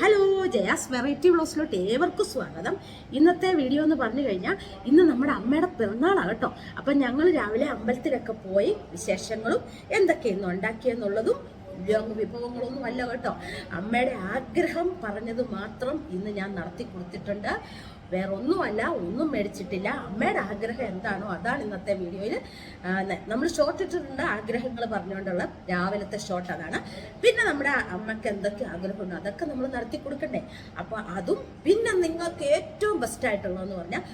Hello Jaya's variety ബ്ലോസിലോട്ട് ഏവർക്കും സ്വാഗതം. ഇന്നത്തെ വീഡിയോ എന്ന് പറഞ്ഞു കഴിഞ്ഞാൽ ഇന്ന് നമ്മുടെ അമ്മയുടെ പിറന്നാളാണ് കേട്ടോ. അപ്പം ഞങ്ങൾ രാവിലെ അമ്പലത്തിലൊക്കെ പോയി വിശേഷങ്ങളും എന്തൊക്കെയെന്ന് ഉണ്ടാക്കിയെന്നുള്ളതും വിഭവങ്ങളൊന്നും അല്ല കേട്ടോ. അമ്മയുടെ ആഗ്രഹം പറഞ്ഞത് മാത്രം ഇന്ന് ഞാൻ നടത്തി കൊടുത്തിട്ടുണ്ട്. വേറെ ഒന്നുമല്ല ഒന്നും മേടിച്ചിട്ടില്ല. അമ്മയുടെ ആഗ്രഹം എന്താണോ അതാണ് ഇന്നത്തെ വീഡിയോയിൽ നമ്മൾ ഷോർട്ട് ഇട്ടിട്ടുണ്ട് ആഗ്രഹങ്ങൾ പറഞ്ഞുകൊണ്ടുള്ള രാവിലത്തെ ഷോർട്ട് അതാണ്. പിന്നെ നമ്മുടെ അമ്മയ്ക്ക് എന്തൊക്കെ ആഗ്രഹമുണ്ടോ അതൊക്കെ നമ്മൾ നടത്തി കൊടുക്കണ്ടേ അപ്പോൾ അതും പിന്നെ നിങ്ങൾക്ക് ഏറ്റവും ബെസ്റ്റ് ആയിട്ടുള്ളതെന്ന് പറഞ്ഞാൽ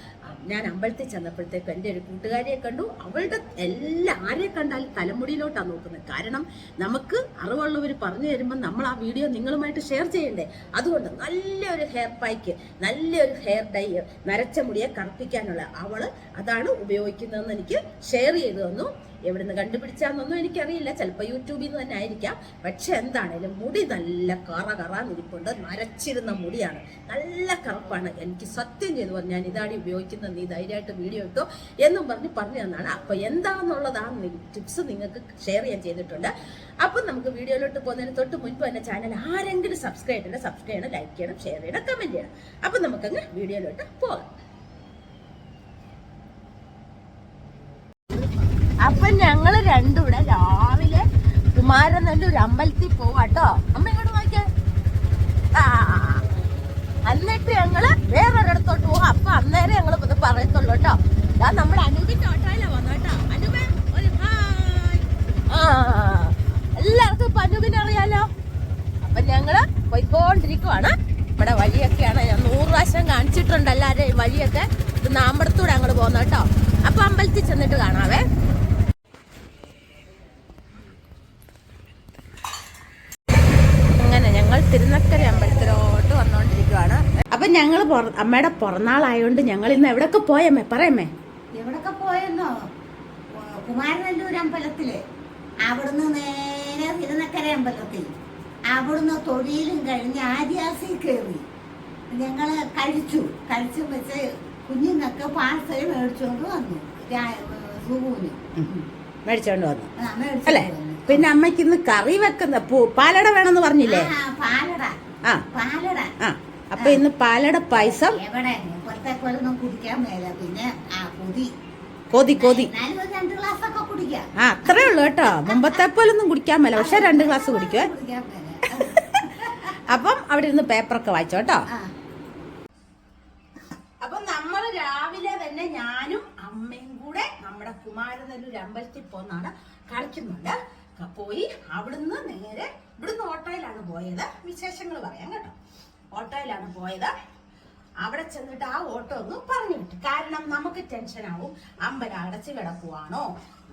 ഞാൻ അമ്പലത്തിൽ ചെന്നപ്പോഴത്തേക്ക് എന്റെ ഒരു കൂട്ടുകാരിയെ കണ്ടു. അവളുടെ എല്ലാ ആരെ കണ്ടാലും തലമുടിയിലോട്ടാണ് നോക്കുന്നത്. കാരണം നമുക്ക് അറിവുള്ളവർ പറഞ്ഞു തരുമ്പോൾ നമ്മൾ ആ വീഡിയോ നിങ്ങളുമായിട്ട് ഷെയർ ചെയ്യണ്ടേ? അതുകൊണ്ട് നല്ലൊരു ഹെയർ പായ്ക്ക് നല്ലൊരു ഹെയർ ഡൈ നരച്ച മുടിയെ കറുപ്പിക്കാനുള്ള അവൾ അതാണ് ഉപയോഗിക്കുന്നതെന്ന് എനിക്ക് ഷെയർ ചെയ്തു തന്നു. എവിടുന്ന് കണ്ടുപിടിച്ചാന്നൊന്നും എനിക്കറിയില്ല. ചിലപ്പോൾ യൂട്യൂബിൽ നിന്ന് തന്നെ ആയിരിക്കാം. പക്ഷെ എന്താണേലും മുടി നല്ല കറ കറാന്നിരിപ്പുണ്ട്. നരച്ചിരുന്ന മുടിയാണ്. നല്ല കറുപ്പാണ്. എനിക്ക് സത്യം ചെയ്തു പറഞ്ഞു ഞാൻ ഇതാടി ഉപയോഗിക്കുന്നത് നീ ധൈര്യമായിട്ട് വീഡിയോ ഇട്ടോ എന്നും പറഞ്ഞ് പറഞ്ഞു തന്നാണ്. അപ്പൊ എന്താണെന്നുള്ളതാണ് ടിപ്സ് നിങ്ങൾക്ക് ഷെയർ ചെയ്യാൻ ചെയ്തിട്ടുണ്ട്. അപ്പം നമുക്ക് വീഡിയോയിലോട്ട് പോകുന്നതിന് തൊട്ട് മുൻപ് തന്നെ ചാനൽ ആരെങ്കിലും സബ്സ്ക്രൈബ് ചെയ്യണം സബ്സ്ക്രൈബ് ചെയ്യണം ലൈക്ക് ചെയ്യണം ഷെയർ ചെയ്യണം കമന്റ് ചെയ്യണം. അപ്പം നമുക്കങ്ങ് വീഡിയോയിലോട്ട് പോകാം. അപ്പൊ ഞങ്ങൾ രണ്ടും ഇവിടെ രാവിലെ കുമാരനല്ലൂർ അമ്പലത്തിൽ പോവാട്ടോ അമ്മ ഇങ്ങോട്ട് നോക്കിയാ എന്നിട്ട് ഞങ്ങൾ വേറൊരിടത്തോട്ട് പോവാ. അപ്പൊ അന്നേരം ഞങ്ങൾ പറയത്തുള്ളൂ കേട്ടോ ഇതാ നമ്മുടെ അനൂപിന്റെ ഓട്ടോയിലാ വന്നു ഒരു ഹായ്. ആ എല്ലാവർക്കും ഇപ്പൊ അനൂപിനെ അറിയാലോ? അപ്പൊ ഞങ്ങൾ പോയിക്കൊണ്ടിരിക്കുവാണ്. ഇവിടെ വഴിയൊക്കെയാണ് ഞാൻ നൂറ് പ്രാവശ്യം കാണിച്ചിട്ടുണ്ട് എല്ലാവരെയും വഴിയൊക്കെ. നാമ്പടത്തൂടെ അങ്ങോട്ട് പോകുന്ന കേട്ടോ അപ്പൊ അമ്പലത്തിൽ ചെന്നിട്ട് കാണാവേ അങ്ങനെ ഞങ്ങൾ തിരുനക്കര അമ്പലത്തിലോട്ട് വന്നുകൊണ്ടിരിക്കുവാണ് അപ്പൊ ഞങ്ങൾ അമ്മയുടെ പിറന്നാളായോണ്ട് ഞങ്ങൾ ഇന്ന് എവിടൊക്കെ പോയമ്മേ? പറയമ്മേ. എവിടൊക്കെ പോയെന്നോ? കുമാരനല്ലൂർ അമ്പലത്തിൽ. അവിടുന്ന് നേരെ തിരുനക്കര അമ്പലത്തിൽ. അവിടുന്ന് തൊഴിലും കഴിഞ്ഞ് ആദിവാസി കയറി ഞങ്ങൾ കഴിച്ചു. കഴിച്ചു വെച്ച് കുഞ്ഞുങ്ങൾക്ക് പാർസൽ മേടിച്ചുകൊണ്ട് വന്നു. സുഖൂന് മേടിച്ചോണ്ട് വന്നു. മേടിച്ചോണ്ട് അല്ലേ? വന്നു. പിന്നെ അമ്മയ്ക്ക് ഇന്ന് കറി വെക്കുന്ന പാലട വേണമെന്ന് പറഞ്ഞില്ലേ? പാലട. ആ. പാലട. ആ. അപ്പൊ ഇന്ന് പാലട പായസം. കുതി കൊതി. ആ അത്രേ ഉള്ളു കേട്ടോ. മുമ്പത്തെ പോലൊന്നും കുടിക്കാൻ മേല. പക്ഷെ രണ്ട് ഗ്ലാസ് കുടിക്കുക അപ്പം അവിടെ ഇരുന്ന് പേപ്പറൊക്കെ വായിച്ചോ കേട്ടോ. അപ്പൊ നമ്മൾ രാവിലെ തന്നെ ഞാനും അമ്മയും കൂടെ നമ്മുടെ കുമാരനല്ലൂർ അമ്പലത്തിൽ പോന്നാണ് കളിക്കുന്നുണ്ട്. പോയി അവിടുന്ന് നേരെ ഇവിടുന്ന് ഓട്ടോയിലാണ് പോയത്. വിശേഷങ്ങൾ പറയാം കേട്ടോ. ഓട്ടോയിലാണ് പോയത്. അവിടെ ചെന്നിട്ട് ആ ഓട്ടോ ഒന്ന് പറഞ്ഞു വിട്ടു. കാരണം നമുക്ക് ടെൻഷനാവും അമ്പലം അടച്ചു കിടക്കുവാണോ?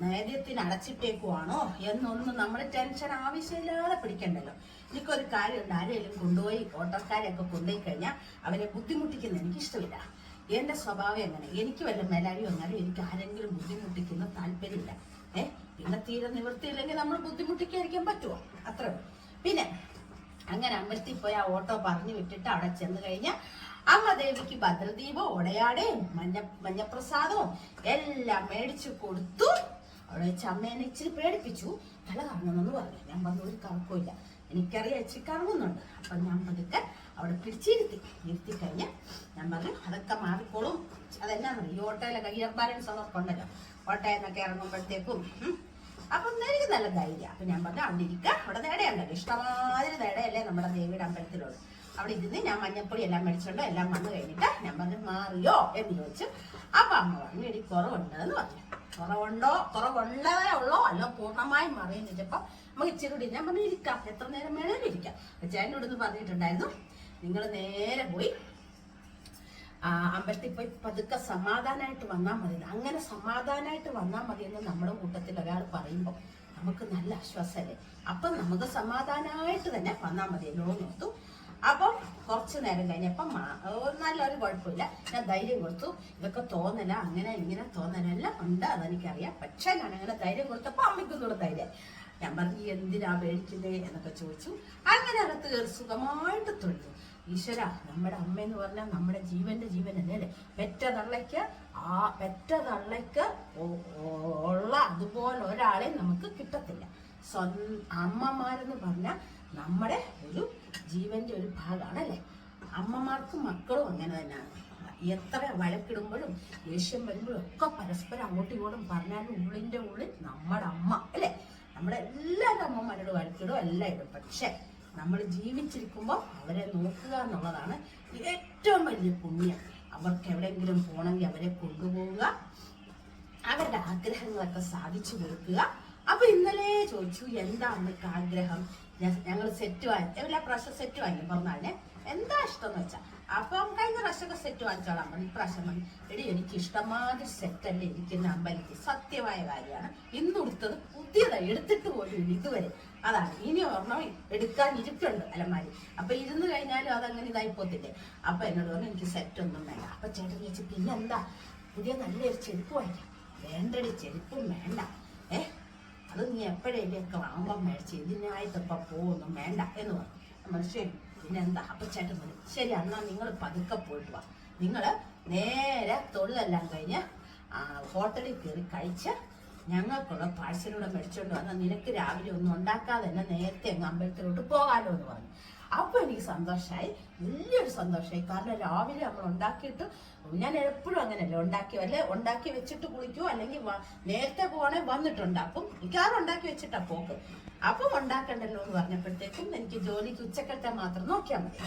നേദ്യത്തിന് അടച്ചിട്ടേക്കുവാണോ? എന്നൊന്നും നമ്മൾ ടെൻഷൻ ആവശ്യമില്ലാതെ പിടിക്കണ്ടല്ലോ. എനിക്കൊരു കാര്യമുണ്ട്. ആരെങ്കിലും കൊണ്ടുപോയി ഓട്ടോക്കാരെയൊക്കെ കൊണ്ടുപോയി കഴിഞ്ഞാൽ അവരെ ബുദ്ധിമുട്ടിക്കുന്ന എനിക്ക് ഇഷ്ടമില്ല എന്റെ സ്വഭാവം എങ്ങനെ? എനിക്ക് വല്ല മേലാഴിയോ വന്നാലും എനിക്ക് ആരെങ്കിലും ബുദ്ധിമുട്ടിക്കുന്ന താല്പര്യമില്ല. ഏഹ് പിന്നെ തീരെ നിവൃത്തിയില്ലെങ്കിൽ നമ്മൾ ബുദ്ധിമുട്ടിക്കാതിരിക്കാൻ പറ്റുമോ അത്രേ പിന്നെ അങ്ങനെ അമ്പലത്തിൽ പോയി ആ ഓട്ടോ പറഞ്ഞു വിട്ടിട്ട് അവിടെ ചെന്ന് കഴിഞ്ഞാൽ അമ്മ ദേവിക്ക് ഭദ്രദീപവും ഉടയാടയും മഞ്ഞ മഞ്ഞപ്രസാദവും എല്ലാം മേടിച്ചു കൊടുത്തു. അവിടെ വെച്ച് അമ്മേനെ ഇച്ചിരി പേടിപ്പിച്ചു. തല കറങ്ങണമെന്ന് പറഞ്ഞു. ഞാൻ പറഞ്ഞു ഒരു കറക്കമില്ല എനിക്കറിയാം ഇച്ചിരി കറങ്ങുന്നുണ്ട്. അപ്പം ഞാൻ പതുക്കെ അവിടെ പിടിച്ചിരുത്തി. ഇരുത്തി കഴിഞ്ഞ് ഞാൻ പറഞ്ഞു അതൊക്കെ മാറിക്കോളും. അതെന്നാ ഈ ഓട്ടോയിലെ കയ്യർപ്പാരൻ സമർപ്പുണ്ടല്ലോ ഓട്ടോയിൽ നിന്നൊക്കെ ഇറങ്ങുമ്പോഴത്തേക്കും അപ്പം എനിക്ക് നല്ല ധൈര്യം. അപ്പൊ ഞാൻ പറഞ്ഞു അവിടെ ഇരിക്ക അവിടെ നേടയുണ്ടല്ലോ ഇഷ്ടമാതിരി നേടയല്ലേ നമ്മുടെ ദേവിയുടെ അമ്പലത്തിലുള്ളത് അവിടെ ഇരുന്ന് ഞാൻ മഞ്ഞപ്പൊടി എല്ലാം മേടിച്ചോണ്ടോ എല്ലാം വന്നു കഴിഞ്ഞിട്ട് ഞാൻ പറഞ്ഞു മാറിയോ എന്ന് ചോദിച്ചു. അപ്പൊ അമ്മ പറഞ്ഞു എടി കുറവുണ്ട് എന്ന് പറഞ്ഞു. കുറവുണ്ടോ? കുറവുള്ളതേ ഉള്ളോ. അല്ല പൂർണമായും മറിയെന്ന് ചോദിച്ചപ്പോ നമുക്ക് ഇച്ചിരി കൂടി ഞാൻ പറഞ്ഞു ഇരിക്കാം. എത്ര നേരം വേണേലും ഇരിക്കാം. ചേട്ടനോട് ഇത് പറഞ്ഞിട്ടുണ്ടായിരുന്നു നിങ്ങൾ നേരെ പോയി അമ്പലത്തിൽ പോയി പതുക്കെ സമാധാനമായിട്ട് വന്നാൽ മതി. അങ്ങനെ സമാധാനമായിട്ട് വന്നാൽ മതി എന്ന് നമ്മുടെ കൂട്ടത്തിൽ ഒരാൾ പറയുമ്പോൾ നമുക്ക് നല്ല ആശ്വാസമല്ലേ? അപ്പം നമുക്ക് സമാധാനമായിട്ട് തന്നെ വന്നാൽ മതി. എന്ന് എടുത്തു അപ്പം കുറച്ച് നേരം കഴിഞ്ഞപ്പം നല്ലൊരു കുഴപ്പമില്ല. ഞാൻ ധൈര്യം കൊടുത്തു. ഇതൊക്കെ തോന്നല അങ്ങനെ ഇങ്ങനെ തോന്നലെല്ലാം ഉണ്ട് അതെനിക്കറിയാം. പക്ഷേ ഞാൻ അങ്ങനെ ധൈര്യം കൊടുത്തപ്പോൾ അമ്മയ്ക്കും കൂടെ ധൈര്യം. ഞാൻ പറഞ്ഞു എന്തിനാ പേടിക്കുന്നേ? എന്നൊക്കെ ചോദിച്ചു. അങ്ങനെ അകത്ത് കയറി സുഖമായിട്ട് തൊഴുതു. ഈശ്വര നമ്മുടെ അമ്മ എന്ന് പറഞ്ഞാൽ നമ്മുടെ ജീവന്റെ ജീവൻ അല്ലേ? പെറ്റ തള്ളയ്ക്ക് ആ പെറ്റ തള്ളയ്ക്ക് ഉള്ള അതുപോലെ ഒരാളെ നമുക്ക് കിട്ടത്തില്ല. സ്വ അമ്മമാരെന്ന് പറഞ്ഞാൽ നമ്മുടെ ഒരു ജീവന്റെ ഒരു ഭാഗമാണ് അല്ലേ? അമ്മമാർക്കും മക്കളും അങ്ങനെ തന്നെയാണ്. എത്ര വഴക്കിടുമ്പോഴും ദേഷ്യം വരുമ്പോഴും ഒക്കെ പരസ്പരം അങ്ങോട്ടും ഇങ്ങോട്ടും പറഞ്ഞാലും ഉള്ളിന്റെ ഉള്ളിൽ നമ്മുടെ അമ്മ അല്ലേ? നമ്മുടെ എല്ലാവരും അമ്മമാരോട് വഴക്കിടും എല്ലാം ഇടും. പക്ഷെ നമ്മൾ ജീവിച്ചിരിക്കുമ്പോൾ അവരെ നോക്കുക എന്നുള്ളതാണ് ഏറ്റവും വലിയ പുണ്യം. അവർക്ക് എവിടെയെങ്കിലും പോകണമെങ്കിൽ അവരെ കൊണ്ടുപോവുക. അവരുടെ ആഗ്രഹങ്ങളൊക്കെ സാധിച്ചു കൊടുക്കുക. അപ്പൊ ഇന്നലെ ചോദിച്ചു എന്താ അമ്മയ്ക്ക് ആഗ്രഹം? ഞങ്ങൾ സെറ്റ് വാങ്ങി എല്ലാ പ്രാവശ്യം സെറ്റ് വാങ്ങി പറഞ്ഞാലേ. എന്താ ഇഷ്ടം എന്ന് വെച്ചാ അപ്പം കഴിഞ്ഞ പ്രാവശ്യമൊക്കെ സെറ്റ് വാങ്ങിച്ചോളാം പറഞ്ഞു ഇപ്രാവശ്യം പറഞ്ഞു എടി എനിക്ക് ഇഷ്ടമാതിരി സെറ്റല്ലേ ഇരിക്കുന്ന അമ്പലത്തിൽ സത്യമായ കാര്യമാണ്. ഇന്ന് കൊടുത്തത് പുതിയതായി എടുത്തിട്ട് പോലും ഇതുവരെ. അതാണ്. ഇനി ഓർമ്മ എടുക്കാൻ ഇരിപ്പുണ്ട് അലമാരി. അപ്പൊ ഇരുന്ന് കഴിഞ്ഞാലും അതങ്ങനെ ഇതായി പോത്തില്ലേ അപ്പൊ എന്നോട് പറഞ്ഞു എനിക്ക് സെറ്റ് ഒന്നും വേണ്ട. അപ്പൊ ചേട്ടൻ ചോദിച്ചു പിന്നെന്താ? പുതിയ നല്ലൊരു ചെരുപ്പ് വാങ്ങിക്കാം. വേണ്ടടി ചെരുപ്പും വേണ്ട. ഏ? അത് നീ എപ്പോഴേലൊക്കെ വാങ്ങുമ്പോൾ മേടിച്ച് ഇതിനായിട്ടിപ്പം പോകുന്നു വേണ്ട. എന്ന് പറഞ്ഞു. നമ്മൾ ശരി പിന്നെ എന്താ? അപ്പൊ ചേട്ടൻ പറഞ്ഞു ശരി അന്നാ നിങ്ങൾ പതുക്കെ പോയിട്ട് വാ. നിങ്ങൾ നേരെ തൊഴിലെല്ലാം കഴിഞ്ഞ് ഹോട്ടലിൽ കയറി കഴിച്ച് ഞങ്ങൾക്കുള്ള പാഴ്സലൂടെ മേടിച്ചോണ്ട് വന്നാൽ നിനക്ക് രാവിലെ ഒന്നും ഉണ്ടാക്കാതെ തന്നെ നേരത്തെ അങ്ങ് അമ്പലത്തിലോട്ട് പോകാലോ എന്ന് പറഞ്ഞു. അപ്പൊ എനിക്ക് സന്തോഷമായി വലിയൊരു സന്തോഷമായി കാരണം രാവിലെ നമ്മൾ ഉണ്ടാക്കിയിട്ട് ഞാൻ എപ്പോഴും അങ്ങനെയല്ല ഉണ്ടാക്കി അല്ലെ ഉണ്ടാക്കി വെച്ചിട്ട് കുളിക്കൂ? അല്ലെങ്കിൽ നേരത്തെ പോവാണെ വന്നിട്ടുണ്ടാക്കും. മിക്കവാറും ഉണ്ടാക്കി വെച്ചിട്ടാ പോക്ക്. അപ്പം ഉണ്ടാക്കണ്ടല്ലോ എന്ന് പറഞ്ഞപ്പോഴത്തേക്കും എനിക്ക് ജോലിക്ക് ഉച്ചക്കത്തെ മാത്രം നോക്കിയാൽ മതി.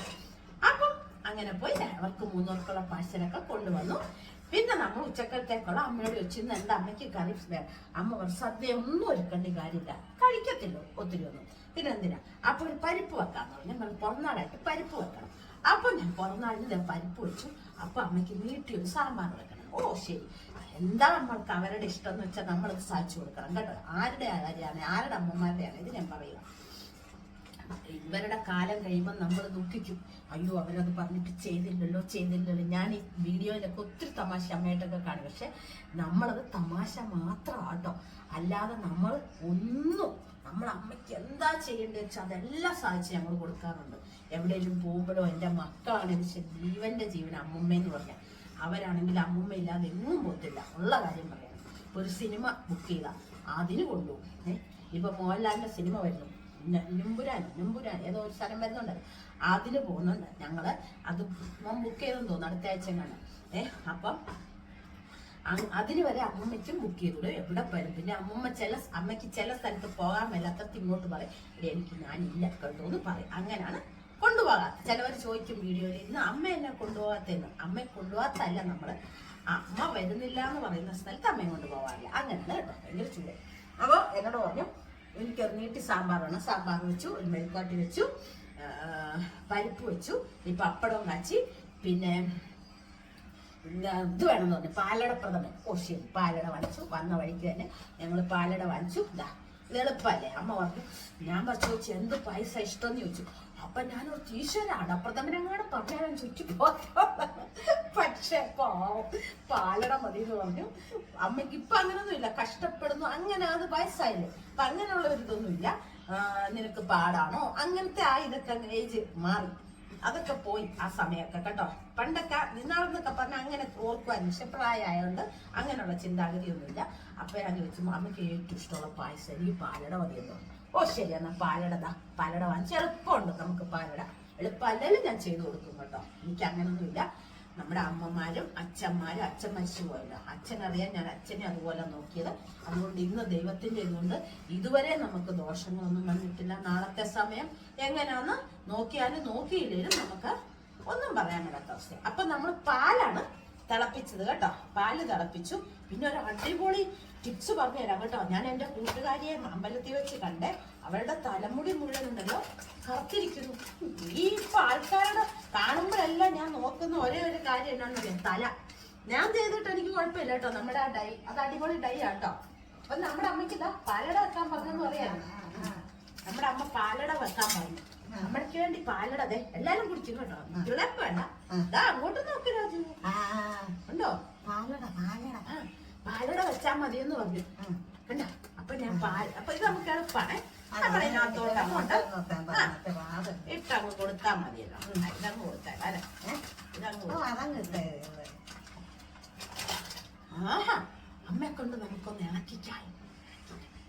അപ്പം അങ്ങനെ പോയി അവർക്ക് മൂന്നോർക്കുള്ള പാഴ്സലൊക്കെ കൊണ്ടുവന്നു. പിന്നെ നമ്മൾ ഉച്ചക്കത്തേക്കുള്ള അമ്മയോട് വെച്ച് ഇന്ന് എന്താ അമ്മയ്ക്ക് കറി? അമ്മ സദ്യ ഒന്നും ഒരുക്കേണ്ട കാര്യമില്ല. കഴിക്കത്തില്ലോ ഒത്തിരി ഒന്നും. പിന്നെ എന്തിനാ? അപ്പൊ ഒരു പരിപ്പ് വെക്കാന്ന് പറഞ്ഞു. നമ്മൾ പിറന്നാളായിട്ട് പരിപ്പ് വെക്കണം. അപ്പൊ ഞാൻ പിറന്നാളിന് ഞാൻ പരിപ്പ് വെച്ചു. അപ്പൊ അമ്മയ്ക്ക് നീട്ടി ഒരു സാമ്പാർ വെക്കണം. ഓ ശരി. എന്താ നമ്മൾക്ക് അവരുടെ ഇഷ്ടം എന്ന് വെച്ചാൽ നമ്മളത് സാധിച്ചു കൊടുക്കണം. കേട്ടോ? ആരുടെ ആരാണ് ആരുടെ അമ്മമാരുടെയാണ്? ഇത് ഞാൻ പറയുക ഇവരുടെ കാലം കഴിയുമ്പോൾ നമ്മൾ ദുഃഖിക്കും. അയ്യോ അവരത് പറഞ്ഞിട്ട് ചെയ്തില്ലല്ലോ ചെയ്തില്ലല്ലോ. ഞാൻ ഈ വീഡിയോയിലൊക്കെ ഒത്തിരി തമാശ അമ്മയായിട്ടൊക്കെ കാണും. പക്ഷെ നമ്മളത് തമാശ മാത്രമാട്ടോ അല്ലാതെ നമ്മൾ ഒന്നും നമ്മൾ അമ്മയ്ക്ക് എന്താ ചെയ്യേണ്ടത് വെച്ചാൽ അതെല്ലാം സാധിച്ച് ഞങ്ങൾ കൊടുക്കാറുണ്ട്. എവിടെയെങ്കിലും പോകുമ്പോഴോ എന്റെ മക്കളാണെങ്കിൽ ജീവന്റെ ജീവൻ അമ്മമ്മേന്ന് പറഞ്ഞാൽ. അവരാണെങ്കിൽ അമ്മമ്മ ഇല്ലാതെ എങ്ങും പോകത്തില്ല. ഉള്ള കാര്യം പറയാം. ഒരു സിനിമ ബുക്ക് ചെയ്താൽ അതിന് കൊണ്ടുപോകും. ഇപ്പൊ മോഹൻലാലിന്റെ സിനിമ വരുന്നു. നിമ്പുരാൻ നിമ്പുരാൻ ഏതോ ഒരു സ്ഥലം വരുന്നുണ്ട്. അതിന് പോകുന്നുണ്ട്. ഞങ്ങൾ അത് മോൻ ബുക്ക് ചെയ്തെന്ന് തോന്നുന്നു. അടുത്ത ആഴ്ച കാണാൻ ഏഹ് അപ്പം അതിന് വരെ അമ്മമ്മയ്ക്കും ബുക്ക് ചെയ്തോളൂ എവിടെ പോയാലും. പിന്നെ അമ്മമ്മ ചില അമ്മയ്ക്ക് ചില സ്ഥലത്ത് പോകാൻ മേലാത്തത്ത് ഇങ്ങോട്ട് പറയും. "എടി, എനിക്ക് ഞാനില്ല. കേട്ടോ എന്ന് പറയും. അങ്ങനെയാണ് കൊണ്ടുപോകാത്ത ചിലവർ ചോദിക്കും വീഡിയോയിൽ ഇന്ന് അമ്മ എന്നെ കൊണ്ടുപോകാത്തെന്ന് അമ്മയെ കൊണ്ടുപോകാത്തല്ല നമ്മൾ അമ്മ വരുന്നില്ല എന്ന് പറയുന്ന സ്ഥലത്ത് അമ്മയെ കൊണ്ടുപോകാറില്ല അങ്ങനെയാണ് കേട്ടോ. ഭയങ്കര ചൂട്. അപ്പോൾ എന്നോട് പറഞ്ഞു എനിക്ക് ഒരു നീട്ടി സാമ്പാർ വേണം സാമ്പാർ വെച്ചു ഒരു മെഴുക്കാട്ടി വെച്ചു പരിപ്പ് വെച്ചു ഈ പപ്പടം കാച്ചി പിന്നെ ഇത് വേണമെന്ന് പറഞ്ഞു. പാലട പ്രഥമൻ. ഓ പാലട വാങ്ങിച്ചു. വന്ന വഴിക്ക് തന്നെ ഞങ്ങൾ പാലട വാങ്ങിച്ചു. ഇത് എളുപ്പമല്ലേ? അമ്മ പറഞ്ഞു ഞാൻ പറഞ്ഞു ചോദിച്ചു എന്ത് പൈസ ഇഷ്ടമെന്ന് ചോദിച്ചു. അപ്പൊ ഞാൻ ഈശ്വരാണ് ടീച്ചർ പറഞ്ഞാൽ ചുറ്റി പോകാം പക്ഷെ പാവം പാലട മതി എന്ന് പറഞ്ഞു. അമ്മയ്ക്ക് ഇപ്പൊ അങ്ങനൊന്നും ഇല്ല കഷ്ടപ്പെടുന്നു. അങ്ങനെ അത് വയസ്സായില്ലേ. അപ്പൊ അങ്ങനെയുള്ള ഒരു ഇതൊന്നുമില്ല നിനക്ക് പാടാണോ? അങ്ങനത്തെ ആ ഇതൊക്കെ ഏജ് മാറി. അതൊക്കെ പോയി ആ സമയമൊക്കെ കേട്ടോ. പണ്ടൊക്കെ നിന്നാളെന്നൊക്കെ പറഞ്ഞാൽ അങ്ങനെ ഓർക്കുവാൻ നിശപ്രായമായതുകൊണ്ട് അങ്ങനെയുള്ള ചിന്താഗതിയൊന്നുമില്ല. അപ്പൊ ഞാൻ ചോദിച്ചു അമ്മയ്ക്ക് ഏറ്റവും ഇഷ്ടമുള്ള പായസം ഈ പാലട മതിയെന്ന്. ഓ ശരി എന്നാ പാലട താ പാലട വാങ്ങിച്ച് എളുപ്പമുണ്ട്. നമുക്ക് പാലട. എളുപ്പമല്ലല്ലോ ഞാൻ ചെയ്തു കൊടുക്കും കേട്ടോ. എനിക്ക് അങ്ങനൊന്നുമില്ല. നമ്മുടെ അമ്മമാരും അച്ഛന്മാരും അച്ഛൻ മരിച്ചു പോയല്ലോ. അച്ഛനറിയാൻ ഞാൻ അച്ഛനെ അതുപോലെ നോക്കിയത്. അതുകൊണ്ട് ഇന്ന് ദൈവത്തിന്റെ ഇതുകൊണ്ട് ഇതുവരെ നമുക്ക് ദോഷങ്ങളൊന്നും വന്നിട്ടില്ല. നാളത്തെ സമയം എങ്ങനെയാന്ന് നോക്കിയാലും നോക്കിയില്ലെങ്കിലും നമുക്ക് ഒന്നും പറയാൻ പറ്റാത്ത അവസ്ഥ അപ്പൊ നമ്മൾ പാലാണ് തിളപ്പിച്ചത് കേട്ടോ. പാൽ തിളപ്പിച്ചു. പിന്നെ ഒരു അടിപൊളി ടിപ്സ് പറഞ്ഞു തരാം കേട്ടോ. ഞാൻ എന്റെ കൂട്ടുകാരിയെ അമ്പലത്തിൽ വെച്ച് കണ്ടേ അവരുടെ തലമുടി മുഴുവൻ ഉണ്ടല്ലോ കറുത്തിരിക്കുന്നു. ഈ ഇപ്പൊ ആൾക്കാരുടെ കാണുമ്പോഴെല്ലാം ഞാൻ നോക്കുന്ന ഒരേ ഒരു കാര്യം എന്നാണെന്ന് പറയാം തല. ഞാൻ ചെയ്തിട്ട് എനിക്ക് കുഴപ്പമില്ല കേട്ടോ. നമ്മുടെ ആ ഡൈ അത് അടിപൊളി ഡൈ ആട്ടോ അപ്പൊ നമ്മുടെ അമ്മയ്ക്ക് ഇതാ പാലട വെക്കാൻ പറഞ്ഞെന്ന് പറയാം. നമ്മുടെ അമ്മ പാലട വെക്കാൻ പറഞ്ഞു. നമ്മൾക്ക് വേണ്ടി പാലട അതെ എല്ലാരും കുടിക്കും കേട്ടോ. ഇളപ്പ് വേണ്ട അങ്ങോട്ട് നോക്ക് രാജു ഉണ്ടോ? പാലട പാലട. പാലട വെച്ചാ മതി എന്ന് പറഞ്ഞു കണ്ടോ? അപ്പൊ ഞാൻ പാൽ അപ്പൊ ഇത് നമുക്ക് എളുപ്പമാണ് നമ്മളിതിനകത്തോട്ട് അങ്ങോട്ട് ആ, ഇട്ടങ്ങ് കൊടുത്താ മതിയല്ലോ. ഇതങ്ങ് കൊടുത്താൽ അല്ലെ? ഇതങ്ങ് കൊടുത്താ. അതങ്ങ് ആഹാ അമ്മയെ കൊണ്ട് നമുക്കൊന്ന് ഇളക്കിക്കാം.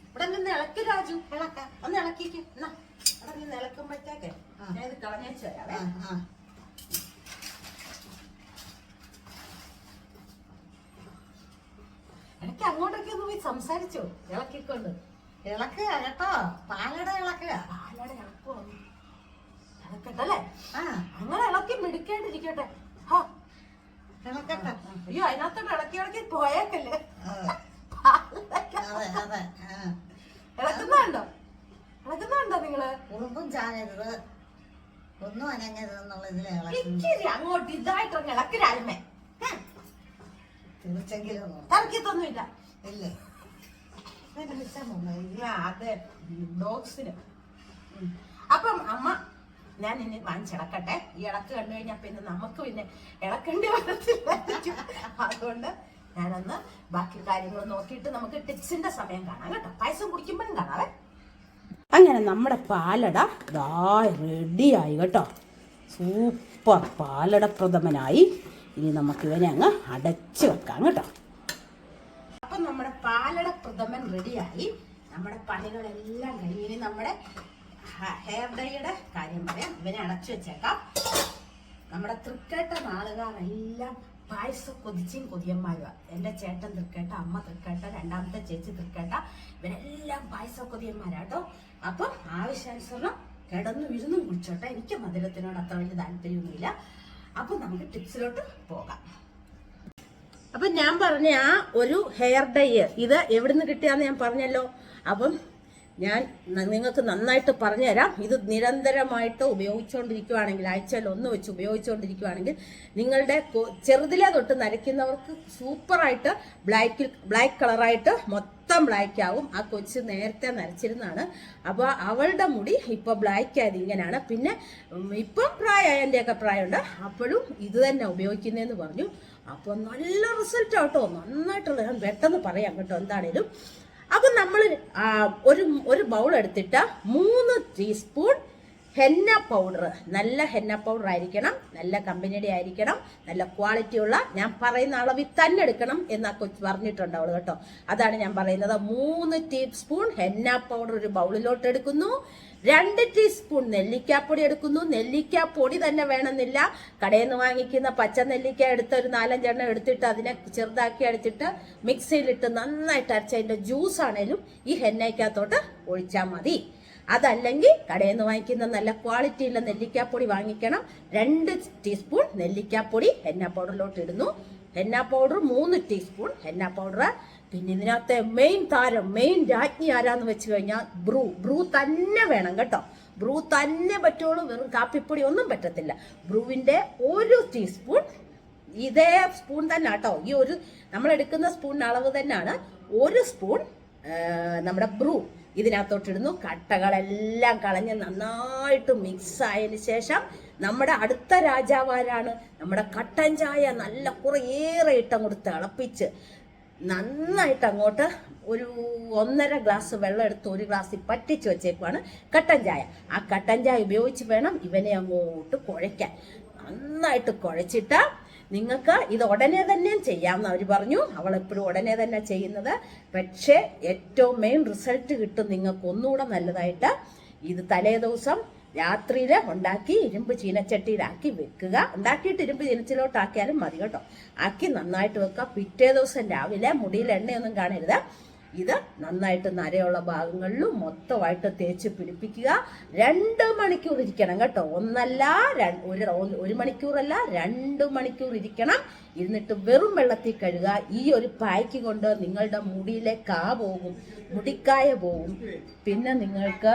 ഇവിടെ നിന്ന് ഇളക്കി രാജു. ഇളക്കാം. ഒന്ന് ഇളക്കിക്ക്. എന്നാ കിടന്ന് നിന്ന് ആ. ഞാൻ ഇത് കളഞ്ഞേച്ചു തരാവേ. എനിക്ക് അങ്ങോട്ടൊക്കെ ഒന്ന് പോയി സംസാരിച്ചോ? ഇളക്കിക്കൊണ്ട്. ഇളക്കുക കേട്ടോ. പാലട ഇളക്കുക. പാലട ഇളക്കുവോ ഇളക്കട്ടല്ലേ? ആ. അങ്ങനെ ഇളക്കി ഇളക്കട്ടെ. അയ്യോ അതിനകത്തോട്ട് ഇളക്കി ഇളക്കി പോയേക്കല്ലേ? ഇളക്കുന്നുണ്ടോ? ഇളക്കുന്നുണ്ടോ നിങ്ങൾ? ഉറുമ്പും ചാകരുത് ഒന്നും അനങ്ങരുത് എന്നുള്ള ഇതിലെ അങ്ങോട്ട് ഇതായിട്ടൊന്ന് ഇളക്കിരാലുമേ തർക്കിത്തൊന്നുമില്ല. ഇല്ലേ? അതെ അപ്പം അമ്മ ഞാൻ ഇനി വാങ്ങിച്ചിടക്കട്ടെ ഈ ഇളക്ക് കണ്ടു കഴിഞ്ഞാൽ പിന്നെ നമുക്ക് പിന്നെ ഇളക്കേണ്ടി വരത്തില്ല അതുകൊണ്ട് ഞാനൊന്ന് ബാക്കി കാര്യങ്ങൾ നോക്കിയിട്ട് നമുക്ക് ടിപ്സിന്റെ സമയം കാണാം കേട്ടോ. പായസം കുടിക്കുമ്പോഴും കാണാവേ. അങ്ങനെ നമ്മുടെ പാലട ദാ റെഡിയായി കേട്ടോ. സൂപ്പർ പാലട പ്രഥമനായി ഇനി നമുക്ക് ഇവനെ അങ്ങ് അടച്ചു വെക്കാം കേട്ടോ. അപ്പം നമ്മുടെ പാലട പ്രഥമൻ റെഡിയായി നമ്മുടെ പണികളെല്ലാം കഴിഞ്ഞ് ഇനി നമ്മുടെ ഹെയർ ഡൈയുടെ കാര്യം പറയാം. ഇവനെ അടച്ചു വെച്ചേക്കാം. നമ്മുടെ തൃക്കേട്ട നാളുകാരെല്ലാം പായസ കൊതിച്ചും കൊതിയന്മാരുമാണ് എന്റെ ചേട്ടൻ തൃക്കേട്ട അമ്മ തൃക്കേട്ട രണ്ടാമത്തെ ചേച്ചി തൃക്കേട്ട ഇവരെല്ലാം പായസ കൊതിയന്മാരാട്ടോ അപ്പം ആവശ്യാനുസരണം കിടന്നു ഇരുന്നും കുടിച്ചോട്ടെ. എനിക്ക് മധുരത്തിനോട് അത്ര വലിയ താല്പര്യമൊന്നുമില്ല. അപ്പം നമുക്ക് ടിപ്സിലോട്ട് പോകാം. അപ്പൊ ഞാൻ പറഞ്ഞ ആ ഒരു ഹെയർ ഡൈ ഇത് എവിടുന്ന് കിട്ടിയാന്ന് ഞാൻ പറഞ്ഞല്ലോ. അപ്പം ഞാൻ നിങ്ങൾക്ക് നന്നായിട്ട് പറഞ്ഞുതരാം. ഇത് നിരന്തരമായിട്ട് ഉപയോഗിച്ചുകൊണ്ടിരിക്കുകയാണെങ്കിൽ ആഴ്ചയിൽ ഒന്ന് വെച്ച് ഉപയോഗിച്ചുകൊണ്ടിരിക്കുകയാണെങ്കിൽ നിങ്ങളുടെ ചെറുതിലെ തൊട്ട് നരയ്ക്കുന്നവർക്ക് സൂപ്പറായിട്ട് ബ്ലാക്കിൽ ബ്ലാക്ക് കളറായിട്ട് മൊത്തം ബ്ലാക്ക് ആവും ആ കൊച്ച് നേരത്തെ നരച്ചിരുന്നാണ് അപ്പോൾ അവളുടെ മുടി ഇപ്പോൾ ബ്ലാക്ക് ആയത് ഇങ്ങനെയാണ്. പിന്നെ ഇപ്പം പ്രായമായ എന്റെയൊക്കെ പ്രായമുണ്ട്. അപ്പോഴും ഇത് തന്നെ ഉപയോഗിക്കുന്നതെന്ന് പറഞ്ഞു. അപ്പോൾ നല്ല റിസൾട്ട് കേട്ടോ നന്നായിട്ടുള്ള ഞാൻ പെട്ടെന്ന് പറയാം കേട്ടോ എന്താണേലും. അപ്പം നമ്മൾ ഒരു ഒരു ബൗൾ എടുത്തിട്ട് മൂന്ന് ടീസ്പൂൺ ഹെന്ന പൗഡർ നല്ല ഹെന്ന പൗഡർ ആയിരിക്കണം നല്ല കമ്പനിയുടെ ആയിരിക്കണം നല്ല ക്വാളിറ്റി ഉള്ള ഞാൻ പറയുന്ന അളവിൽ തന്നെ എടുക്കണം എന്ന് ആ കൊച്ചു പറഞ്ഞിട്ടുണ്ട് അവൾ കേട്ടോ. അതാണ് ഞാൻ പറയുന്നത്. മൂന്ന് ടീസ്പൂൺ ഹെന്ന പൗഡർ ഒരു ബൗളിലോട്ട് എടുക്കുന്നു. രണ്ട് ടീസ്പൂൺ നെല്ലിക്കാപ്പൊടി എടുക്കുന്നു. നെല്ലിക്കാപ്പൊടി തന്നെ വേണമെന്നില്ല. കടയിൽ നിന്ന് വാങ്ങിക്കുന്ന പച്ച നെല്ലിക്ക എടുത്ത് ഒരു നാലഞ്ചെണ്ണം എടുത്തിട്ട് അതിനെ ചെറുതാക്കി അടിച്ചിട്ട് മിക്സിയിലിട്ട് നന്നായിട്ട് അരച്ചതിന്റെ ജ്യൂസ് ആണേലും ഈ ഹെന്നയ്ക്കകത്തോട്ട് ഒഴിച്ചാൽ മതി. അതല്ലെങ്കിൽ കടയിൽ നിന്ന് വാങ്ങിക്കുന്ന നല്ല ക്വാളിറ്റിയുള്ള നെല്ലിക്കാപ്പൊടി വാങ്ങിക്കണം. രണ്ട് ടീസ്പൂൺ നെല്ലിക്കാപ്പൊടി ഹെന്ന പൗഡറിലോട്ട് ഇടുന്നു. ഹെന്ന പൗഡർ മൂന്ന് ടീസ്പൂൺ ഹെന്ന പൗഡർ പിന്നെ ഇതിനകത്തെ മെയിൻ താരം മെയിൻ രാജ്ഞി ആരാന്ന് വെച്ച് കഴിഞ്ഞാൽ ബ്രൂ. ബ്രൂ തന്നെ വേണം കേട്ടോ. ബ്രൂ തന്നെ പറ്റുള്ളൂ. വെറും കാപ്പിപ്പൊടി ഒന്നും പറ്റത്തില്ല. ബ്രൂവിന്റെ ഒരു ടീസ്പൂൺ ഇതേ സ്പൂൺ തന്നെ കേട്ടോ. ഈ ഒരു നമ്മൾ എടുക്കുന്ന സ്പൂണിന് അളവ് തന്നെയാണ്. ഒരു സ്പൂൺ നമ്മുടെ ബ്രൂ. ഇതിനകത്തോട്ടിടുന്നു. കട്ടകളെല്ലാം കളഞ്ഞ് നന്നായിട്ട് മിക്സ് ആയതിന് ശേഷം നമ്മുടെ അടുത്ത രാജാവാരാണ് നമ്മുടെ കട്ടൻ ചായ നല്ല കുറേ കുറേയേറെ കൊടുത്ത് തിളപ്പിച്ച് നന്നായിട്ട് അങ്ങോട്ട് ഒരു ഒന്നര ഗ്ലാസ് വെള്ളം എടുത്ത് ഒരു ഗ്ലാസ്സിൽ പറ്റിച്ച് വെച്ചേക്കുവാണ് കട്ടൻ ചായ. ആ കട്ടൻ ചായ ഉപയോഗിച്ച് വേണം ഇവനെ അങ്ങോട്ട് കുഴയ്ക്കാൻ. നന്നായിട്ട് കുഴച്ചിട്ട് നിങ്ങൾക്ക് ഇത് ഉടനെ തന്നെ ചെയ്യാമെന്ന് അവർ പറഞ്ഞു. അവൾ എപ്പോഴും ഉടനെ തന്നെ ചെയ്യുന്നത്. പക്ഷേ ഏറ്റവും മെയിൻ റിസൾട്ട് കിട്ടും നിങ്ങൾക്ക് ഒന്നുകൂടെ നല്ലതായിട്ട് ഇത് തലേ ദിവസം രാത്രിയിൽ ഉണ്ടാക്കി ഇരുമ്പ് ചീനച്ചട്ടിയിലാക്കി വെക്കുക. ഉണ്ടാക്കിയിട്ട് ഇരുമ്പ് ചീനച്ചിലോട്ടാക്കിയാലും മതി കേട്ടോ. ആക്കി നന്നായിട്ട് വെക്കുക. പിറ്റേ ദിവസം രാവിലെ മുടിയിൽ എണ്ണയൊന്നും കാണരുത്. ഇത് നന്നായിട്ട് നരയുള്ള ഭാഗങ്ങളിലും മൊത്തമായിട്ട് തേച്ച് പിടിപ്പിക്കുക. രണ്ട് മണിക്കൂർ ഇരിക്കണം കേട്ടോ. ഒന്നല്ല ഒരു ഒരു മണിക്കൂറല്ല രണ്ട് മണിക്കൂർ ഇരിക്കണം. ഇരുന്നിട്ട് വെറും വെള്ളത്തിൽ കഴുകുക. ഈ ഒരു പായ്ക്ക് കൊണ്ട് നിങ്ങളുടെ മുടിയിലെ കാ പോകും മുടിക്കായ പോകും. പിന്നെ നിങ്ങൾക്ക്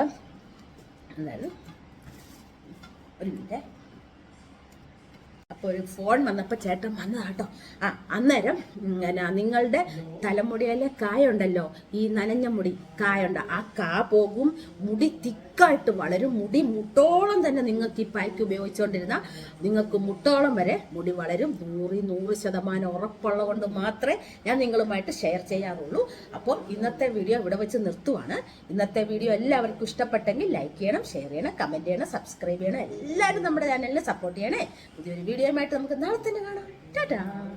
എന്തായാലും ഒരു ഒരു ഫോൺ വന്നപ്പോൾ ചേട്ടൻ വന്നതാ കേട്ടോ ആ അന്നേരം എന്നാ, നിങ്ങളുടെ തലമുടിയിലെ കായുണ്ടല്ലോ ഈ നനഞ്ഞ മുടി കായുണ്ട്. ആ കാ പോകും മുടി തിക്കായിട്ട് വളരും. മുടി മുട്ടോളം തന്നെ നിങ്ങൾക്ക് ഈ പായ്ക്ക് ഉപയോഗിച്ചുകൊണ്ടിരുന്ന നിങ്ങൾക്ക് മുട്ടോളം വരെ മുടി വളരും. നൂറി നൂറ് ശതമാനം ഉറപ്പുള്ള കൊണ്ട് മാത്രമേ ഞാൻ നിങ്ങളുമായിട്ട് ഷെയർ ചെയ്യാറുള്ളൂ. അപ്പോൾ ഇന്നത്തെ വീഡിയോ ഇവിടെ വെച്ച് നിർത്തുവാണ്. ഇന്നത്തെ വീഡിയോ എല്ലാവർക്കും ഇഷ്ടപ്പെട്ടെങ്കിൽ ലൈക്ക് ചെയ്യണം ഷെയർ ചെയ്യണം കമന്റ് ചെയ്യണം സബ്സ്ക്രൈബ് ചെയ്യണം. എല്ലാവരും നമ്മുടെ ചാനലിനെ സപ്പോർട്ട് ചെയ്യണേ. പുതിയൊരു വീഡിയോയുമായിട്ട് നമുക്ക് നാളെ തന്നെ കാണാം. ടാറ്റാ.